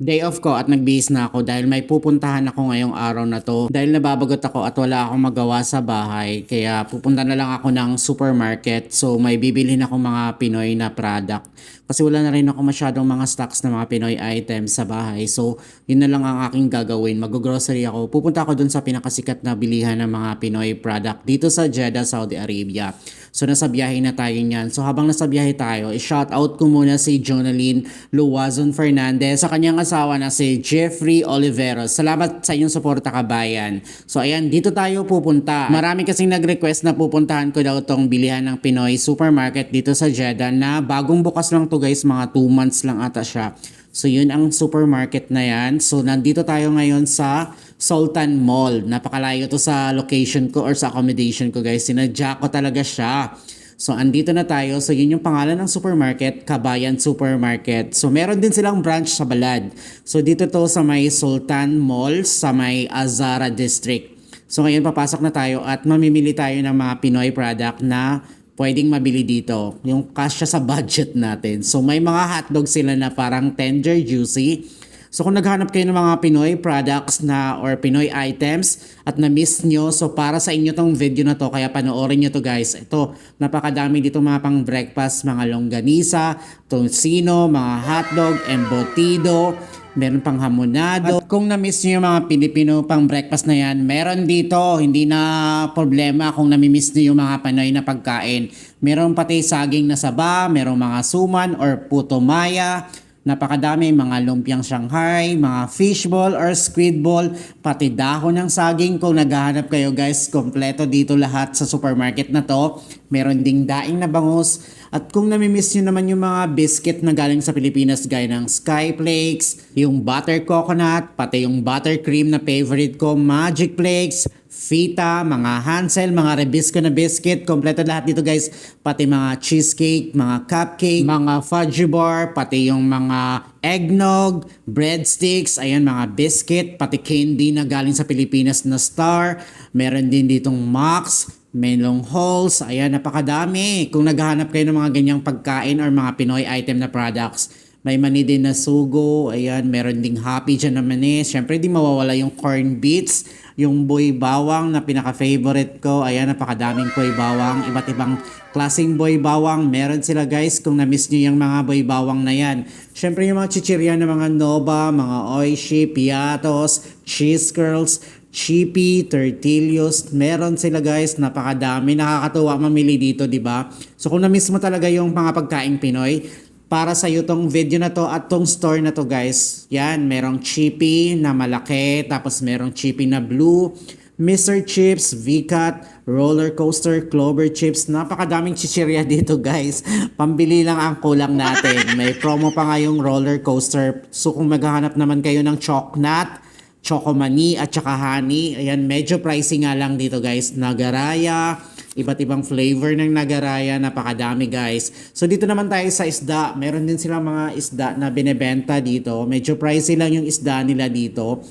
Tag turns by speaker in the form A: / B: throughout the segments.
A: day off ko at nagbihis na ako dahil may pupuntahan ako ngayong araw na to. Dahil nababagot ako at wala akong magawa sa bahay, kaya pupunta na lang ako ng supermarket. So may bibilhin ako mga Pinoy na product. Kasi wala na rin ako masyadong mga stocks na mga Pinoy items sa bahay. So yun na lang ang aking gagawin. Mag-grocery ako. Pupunta ako dun sa pinakasikat na bilihan ng mga Pinoy product dito sa Jeddah, Saudi Arabia. So nasa biyahe na tayo niyan. So habang nasa biyahe tayo, i-shout out ko muna si Jonaline Luwazon Fernandez sa kanyang asawa na si Jeffrey Oliveros. Salamat sa inyong suporta kabayan. So ayan, dito tayo pupunta. Marami kasing nag-request na pupuntahan ko daw tong bilihan ng Pinoy supermarket dito sa Jeddah na bagong bukas lang to guys, mga 2 months lang ata siya. So yun ang supermarket na yan. So nandito tayo ngayon sa Sultan Mall. Napakalayo to sa location ko or sa accommodation ko guys. Sinadya ko talaga siya. So andito na tayo. So yun yung pangalan ng supermarket, Kabayan Supermarket. So meron din silang branch sa Balad. So dito to sa may Sultan Mall sa may Azara District. So ngayon papasok na tayo at mamimili tayo ng mga Pinoy product na pwedeng mabili dito. Yung kasya sa budget natin. So may mga hotdog sila na parang tender, juicy. So kung naghanap kayo ng mga Pinoy products na or Pinoy items at na-miss nyo, so para sa inyo tong video na to, kaya panoorin nyo to guys. Ito, napakadami dito mga pang breakfast, mga longganisa, tocino, mga hotdog, embutido, meron pang hamonado. At kung na-miss nyo yung mga Pilipino pang breakfast na yan, meron dito, hindi na problema kung nami-miss nyo yung mga Pinoy na pagkain. Meron pati saging na saba, meron mga suman or puto maya, Napakadami mga lumpiang Shanghai, mga fishball or squid ball, pati dahon ng saging kung naghahanap kayo guys, kompleto dito lahat sa supermarket na to. Meron ding daing na bangus. At kung namimiss nyo naman yung mga biscuit na galing sa Pilipinas gaya ng Sky Flakes, yung butter coconut, pati yung buttercream na favorite ko, Magic Flakes, Fita, mga Hansel, mga Rebisco na biscuit, kompleto lahat dito guys. Pati mga cheesecake, mga cupcake, mga fudge bar, pati yung mga eggnog, breadsticks, ayan mga biscuit, pati candy na galing sa Pilipinas na Star. Meron din ditong Max, melong holes, ayan napakadami. Kung naghahanap kayo ng mga ganyang pagkain or mga Pinoy item na products, may mani din na sugo, ayan, meron ding happy dyan na mani. Siyempre, di mawawala yung corn beets, yung boy bawang na pinaka-favorite ko. Ayan, napakadaming boy bawang. Iba't ibang klaseng boy bawang. Meron sila guys kung na-miss nyo yung mga boy bawang na yan. Siyempre, yung mga chichirya na mga Nova, mga Oishi, Piatos, Cheese Curls, Chippy, Tortillos, meron sila guys, napakadami, nakakatuwa mamili dito, di ba? So kung na-miss mo talaga yung mga pagkaing Pinoy, para sa iyo tong video na to at tong store na to guys. Yan, merong chippy na malaki, tapos merong chippy na blue, Mr. Chips, VCAT, Roller Coaster, Clover Chips. Napakadaming chichirya dito guys. Pambili lang ang kulang natin. May promo pa nga yung roller coaster. So kung maghahanap naman kayo ng chocnut, chocomani at saka honey, ayan medyo pricey nga lang dito guys. Nagaraya, iba't ibang flavor ng nagaraya, napakadami guys. So dito naman tayo sa isda, meron din silang mga isda na binebenta dito. Medyo pricey lang yung isda nila dito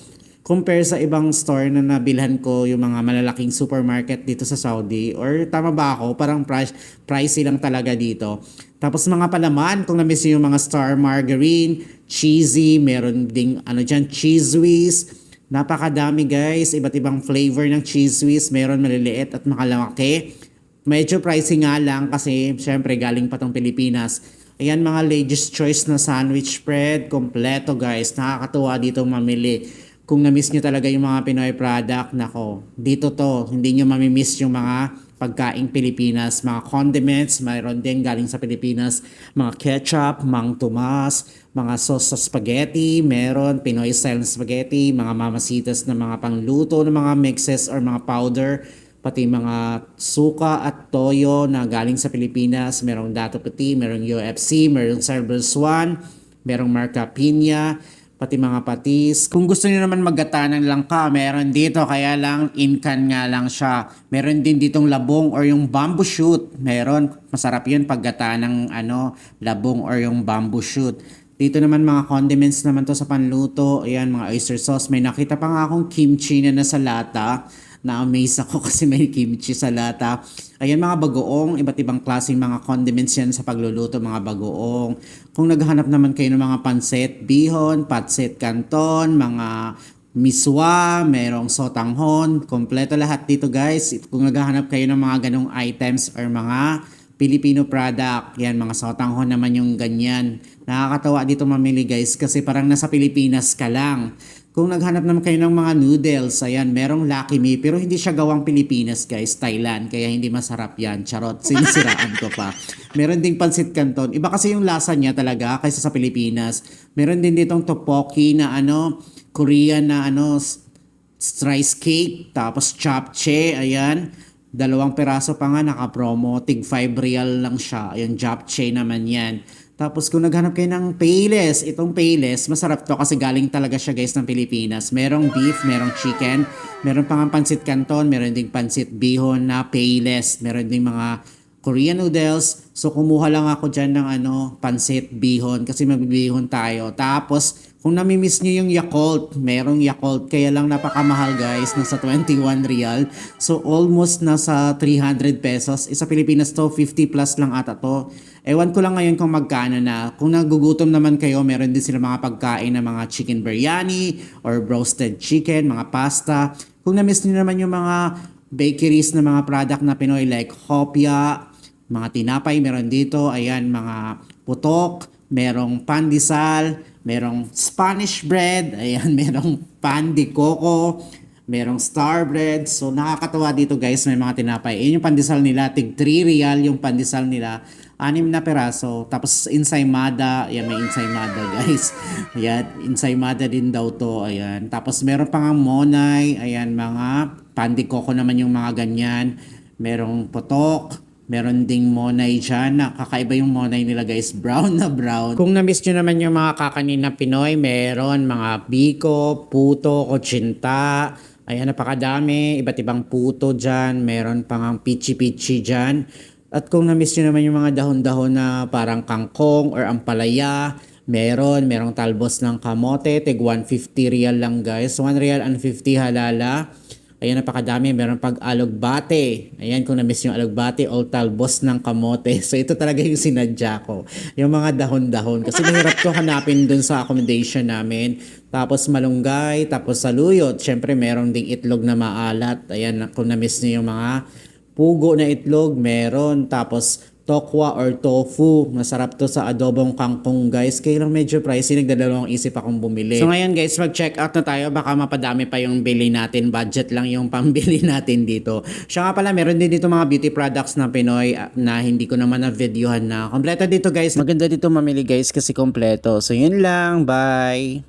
A: compare sa ibang store na nabilhan ko yung mga malalaking supermarket dito sa Saudi. Or tama ba ako? Parang price pricey lang talaga dito. Tapos mga palaman kung na-miss yung mga star margarine cheesy meron ding ano dyan cheese whiz napakadami guys. Iba't ibang flavor ng cheese whiz. Meron maliliit at makalaki. Medyo pricey nga lang kasi syempre galing pa tong Pilipinas. Ayan mga ladies choice na sandwich spread. Kompleto guys. Nakakatuwa dito mamili. Kung na-miss nyo talaga yung mga Pinoy product, nako, dito to, hindi nyo mamimiss yung mga pagkaing Pilipinas, mga condiments, mayroon din galing sa Pilipinas, mga ketchup, mang tomas, mga sauce sa spaghetti, meron Pinoy style spaghetti, mga mamasitas na mga pangluto ng mga mixes or mga powder, pati mga suka at toyo na galing sa Pilipinas, merong Dato Puti, merong UFC, merong Cerebral Swan, merong Marca Piña, pati mga patis. Kung gusto niyo naman maggatanan lang ka, meron dito, kaya lang in-can nga lang siya. Meron din ditong labong or yung bamboo shoot. Meron, masarap yun paggata ng ano, labong or yung bamboo shoot. Dito naman mga condiments naman to sa panluto. Ayan, mga oyster sauce. May nakita pa nga akong kimchi na nasa lata. Na-amaze ako kasi may kimchi sa lata. Ayan mga bagoong, iba't ibang klaseng mga condiments yan sa pagluluto mga bagoong. Kung naghahanap naman kayo ng mga pansit bihon, patsit canton, mga miswa, merong sotanghon, kompleto lahat dito guys. Kung naghahanap kayo ng mga ganong items or mga Filipino product. Yan, mga sotanghon naman yung ganyan. Nakakatawa dito mamili guys kasi parang nasa Pilipinas ka lang. Kung naghanap naman kayo ng mga noodles, ayan, merong Lucky Me, pero hindi siya gawang Pilipinas guys, Thailand, kaya hindi masarap yan. Charot, sinisiraan ko pa. Meron ding pansit canton. Iba kasi yung lasa niya talaga kaysa sa Pilipinas. Meron din ditong tteokbokki na ano, Korean na ano, rice cake, tapos japchae, ayan. Dalawang peraso pa nga naka-promo, tig 5 real lang siya. Ayan, japchae naman yan. Tapos kung naghanap kayo ng Payless, itong Payless, masarap to kasi galing talaga siya guys ng Pilipinas. Merong beef, merong chicken, meron pa nga pansit canton, meron ding pansit bihon na Payless, meron ding mga Korean noodles. So kumuha lang ako dyan ng ano, pansit bihon kasi magbibihon tayo. Tapos kung namimiss nyo yung Yakult, merong Yakult. Kaya lang napakamahal guys, nasa 21 real. So almost nasa 300 pesos. Isa Pilipinas to, 50 plus lang ata to. Ewan ko lang ngayon kung magkano na. Kung nagugutom naman kayo, meron din sila mga pagkain na mga chicken biryani or roasted chicken, mga pasta. Kung na-miss nyo naman yung mga bakeries na mga product na Pinoy like Hopia, mga tinapay meron dito, ayan, mga putok, merong pandesal, merong Spanish bread, ayan, merong pan de coco, merong star bread. So nakakatawa dito guys, may mga tinapay. Yun yung pandesal nila, tig 3 real yung pandesal nila. Anim na peraso. Tapos ensaymada, ayan may ensaymada guys. Ayan, ensaymada din daw to. Ayan. Tapos meron pa nga monay, ayan mga pan de coco naman yung mga ganyan. Merong potok, Meron ding monay dyan na kakaiba yung monay nila guys. Brown na brown. Kung na-miss nyo naman yung mga kakanin na Pinoy, meron mga biko, puto, kutsinta. Ayan, napakadami. Iba't ibang puto dyan. Meron pang ang pichi-pichi dyan. At kung na-miss nyo naman yung mga dahon-dahon na parang kangkong or ampalaya, meron. Merong talbos ng kamote. Tig 150 real lang guys. 1 real and 50 halala. Ayan, napakadami. Meron pag alugbate. Ayan, kung na-miss yung alugbate, all talbos ng kamote. So, ito talaga yung sinadya ko. Yung mga dahon-dahon. Kasi mahirap to hanapin dun sa accommodation namin. Tapos malunggay, tapos saluyot. Siyempre, meron ding itlog na maalat. Ayan, kung na-miss niyo yung mga pugo na itlog, meron. Tapos, tokwa or tofu. Masarap to sa adobong kangkong guys. Kaya lang medyo pricey. Nagdadalawang isip akong bumili. So ngayon guys, mag-check out na tayo. Baka mapadami pa yung bili natin. Budget lang yung pambili natin dito. Siya nga pala, meron din dito mga beauty products na Pinoy ah, na hindi ko naman na-videohan na. Kompleto dito guys. Maganda dito mamili guys kasi kompleto. So yun lang. Bye!